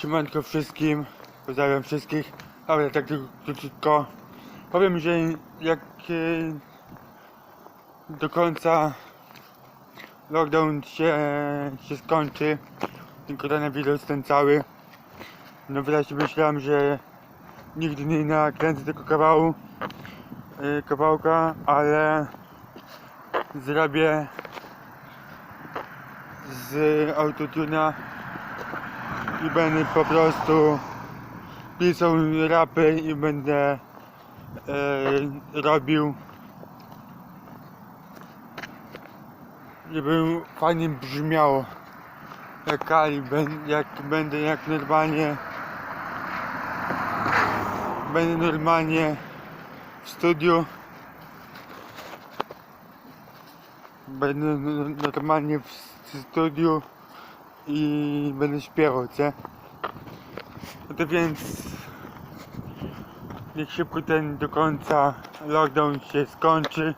Siemanko wszystkim, pozdrawiam wszystkich, ale tak tylko króciutko. Powiem, że jak e, do końca lockdown się, się skończy, ten koronawirus ten cały, no wyraźnie myślałem, że nigdy nie nakręcę tego kawału, e, kawałka, ale zrobię z autotuna i będę po prostu pisał rapy i będę e, robił żeby fajnie brzmiało jak Kali, jak będę jak normalnie będę normalnie w studiu. Będę normalnie w studiu i będę śpiewał, co? No to więc niech szybko ten do końca lockdown się skończy